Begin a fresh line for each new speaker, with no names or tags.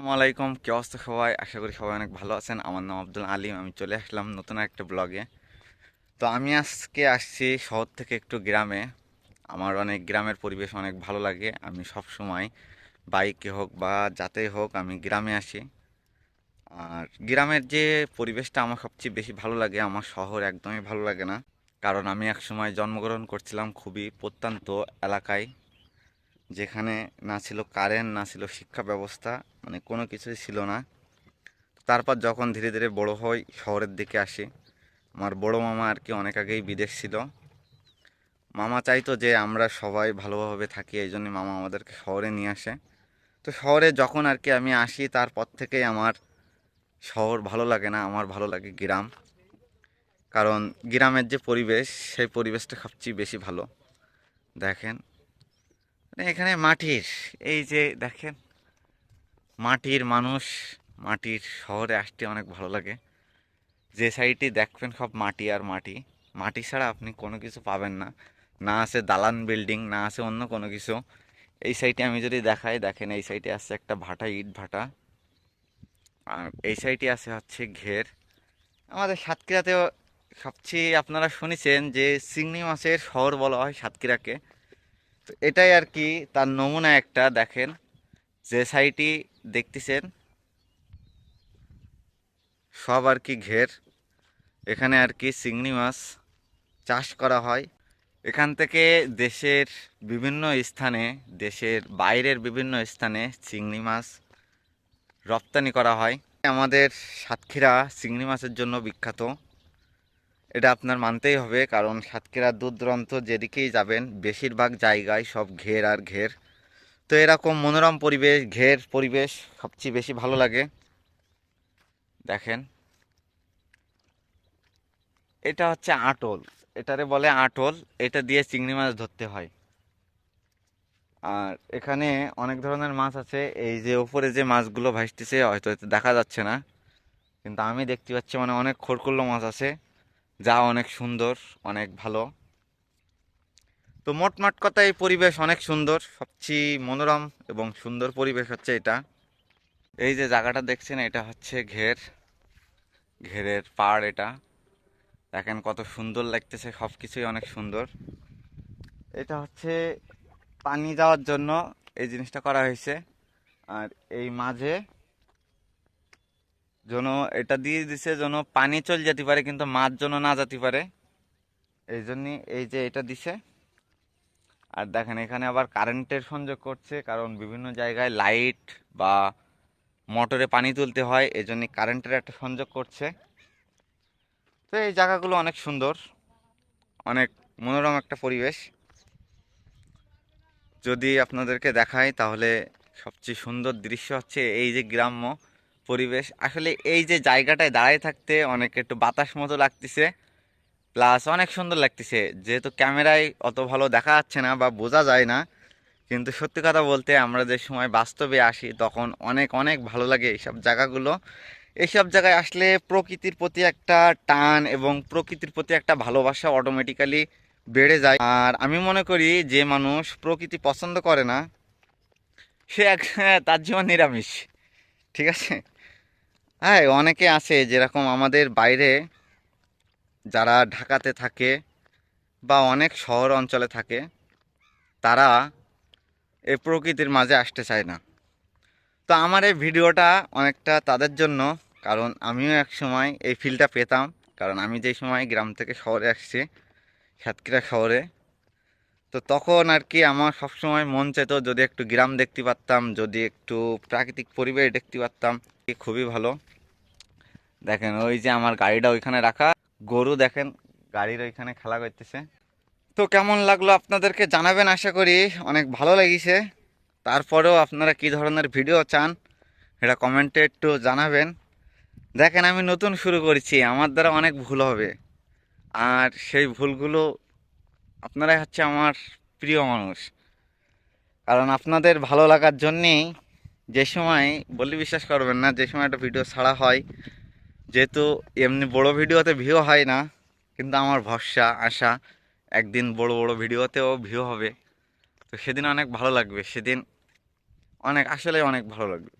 আসসালামু আলাইকুম কে অবস্থা সবাই? আশা করি সবাই অনেক ভালো আছেন। আমার নাম আব্দুল আলিম। আমি চলে আসলাম নতুন একটা ব্লগে তো আমি আজকে আসছি শহর থেকে একটু গ্রামে। আমার অনেক গ্রামের পরিবেশ অনেক ভালো লাগে। আমি সব সময় বাইকে হোক বা যাতে হোক আমি গ্রামে আসি। আর গ্রামের যে পরিবেশটা আমার সবচেয়ে বেশি ভালো লাগে, আমার শহর একদমই ভালো লাগে না। কারণ আমি এক সময় জন্মগ্রহণ করছিলাম খুবই প্রত্যন্ত এলাকায়, যেখানে না ছিল কারেন্ট না ছিল শিক্ষা ব্যবস্থা। মানে কোনো কিছুই ছিল না। তারপর যখন ধীরে ধীরে বড় হই, শহরের দিকে আসি, আমার বড় মামা আর কি অনেক আগেই বিদেশ ছিল। মামা চাইতো যে আমরা সবাই ভালোভাবে থাকি, এই জন্য মামা আমাদেরকে শহরে নিয়ে আসে। তো শহরে যখন আর কি আমি আসি, তারপর থেকেই আমার শহর ভালো লাগে না, আমার ভালো লাগে গ্রাম। কারণ গ্রামের যে পরিবেশ, সেই পরিবেশটা সবচেয়ে বেশি ভালো। দেখেন মানে এখানে মাটির, এই যে দেখেন মাটির মানুষ, মাটির শহরে আসতে অনেক ভালো লাগে। যে সাইডটি দেখবেন সব মাটি আর মাটি। মাটি ছাড়া আপনি কোনো কিছু পাবেন না। না আছে দালান বিল্ডিং, না আছে অন্য কোনো কিছু। এই সাইডে আমি যদি দেখাই, দেখেন এই সাইডে আছে একটা ভাটা, ইট ভাটা। আর এই সাইডে আছে হচ্ছে ঘের। আমাদের সাতক্ষীরাতেও সবচেয়ে আপনারা শুনেছেন যে চিংড়ি মাছের শহর বলা হয় সাতক্ষীরাকে। তো এটাই আর কি তার নমুনা একটা, দেখেন। যে সাইডটি দেখতেছেন? সব আর কি ঘের। এখানে আর কি চিংড়ি মাছ চাষ করা হয়। এখান থেকে দেশের বিভিন্ন স্থানে, দেশের বাইরের বিভিন্ন স্থানে চিংড়ি মাছ রপ্তানি করা হয়। আমাদের সাতক্ষীরা চিংড়ি মাছের জন্য বিখ্যাত। এটা আপনার মানতেই হবে, কারণ সাতক্ষীরার দূর দূরান্ত যেদিকেই যাবেন, বেশিরভাগ জায়গায় সব ঘের আর ঘের। তো এরকম মনোরম পরিবেশ, ঘের পরিবেশ সবচেয়ে বেশি ভালো লাগে। দেখেন। এটা হচ্ছে আটল। এটারে বলে আটল। এটা দিয়ে চিংড়ি মাছ ধরতে হয়। আর এখানে অনেক ধরনের মাছ আছে। এই যে উপরে যে মাছগুলো ভাসতেছে, হয়তো দেখা যাচ্ছে না। কিন্তু আমি দেখতে পাচ্ছি মানে অনেক খড়কুল্লো মাছ আছে। যা অনেক সুন্দর, অনেক ভালো। তো মোটমাট কথা, এই পরিবেশ অনেক সুন্দর, সবচেয়ে মনোরম এবং সুন্দর পরিবেশ হচ্ছে এটা। এই যে জায়গাটা দেখছেন, এটা হচ্ছে ঘের, ঘেরের পাড় এটা। দেখেন কত সুন্দর লাগতেছে সব কিছুই অনেক সুন্দর। এটা হচ্ছে পানি যাওয়ার জন্য এই জিনিসটা করা হয়েছে। আর এই মাঝে যেন এটা দিয়ে দিছে যেন পানি চল যেতে পারে, কিন্তু মাছ যেন না যেতে পারে। এই জন্যই এই যে এটা দিছে। আর দেখেন, এখানে আবার কারেন্টের সংযোগ করছে, কারণ বিভিন্ন জায়গায় লাইট বা মোটরে পানি তুলতে হয় এই জন্য কারেন্টের একটা সংযোগ করছে। তো এই জায়গাগুলো অনেক সুন্দর, অনেক মনোরম একটা পরিবেশ। যদি আপনাদেরকে দেখাই, তাহলে সবচেয়ে সুন্দর দৃশ্য হচ্ছে এই যে গ্রাম্য পরিবেশ। আসলে এই যে জায়গাটায় দাঁড়ায় থাকতে অনেক একটু বাতাস মতো লাগতেছে। প্লাস অনেক সুন্দর লাগতেছে। যেহেতু ক্যামেরায় অত ভালো দেখা যাচ্ছে না বা বোঝা যায় না, কিন্তু সত্যি কথা বলতে আমরা যে সময় বাস্তবে আসি, তখন অনেক অনেক ভালো লাগে এইসব জায়গাগুলো। এইসব জায়গায় আসলে প্রকৃতির প্রতি একটা টান এবং প্রকৃতির প্রতি একটা ভালোবাসা অটোমেটিক্যালি বেড়ে যায়। আর আমি মনে করি যে মানুষ প্রকৃতি পছন্দ করে না, সে এক, তার জীবন নিরামিষ। ঠিক আছে? হ্যাঁ অনেকে আছে যেরকম আমাদের বাইরে যারা ঢাকাতে থাকে বা অনেক শহর অঞ্চলে থাকে, তারা এই প্রকৃতির মাঝে আসতে চায় না। তো আমার এই ভিডিওটা অনেকটা তাদের জন্য, কারণ আমিও এক সময় এই ফিলটা পেতাম, কারণ আমি যেই সময় গ্রাম থেকে শহরে আসছি, সাতক্ষীরা শহরে, তো তখন আর কি আমার সবসময় মন চেত যদি একটু গ্রাম দেখতে পারতাম, যদি একটু প্রাকৃতিক পরিবেশ দেখতে পারতাম, খুবই ভালো। দেখেন, ওই যে আমার গাড়িটা ওইখানে রাখা। গরু দেখেন, গাড়ির ওইখানে খেলা করতেছে। তো কেমন লাগল আপনাদেরকে জানাবেন আশা করি, অনেক ভালো লেগেছে। তারপরেও আপনারা কি ধরনের ভিডিও চান এটা কমেন্টে একটু জানাবেন। দেখেন, আমি নতুন শুরু করেছি, আমার দ্বারা অনেক ভুল হবে। আর সেই ভুলগুলো আপনারাই হচ্ছে আমার প্রিয় মানুষ। কারণ আপনাদের ভালো লাগার জন্যেই যে সময় বললে বিশ্বাস করবেন না, যে সময় একটা ভিডিও ছাড়া হয় যেহেতু এমনি বড় ভিডিওতে ভিউ হয় না, কিন্তু আমার ভরসা, আশা, একদিন বড় বড় ভিডিওতেও ভিউ হবে। তো সেদিন অনেক ভালো লাগবে, সেদিন অনেক, আসলে অনেক ভালো লাগবে।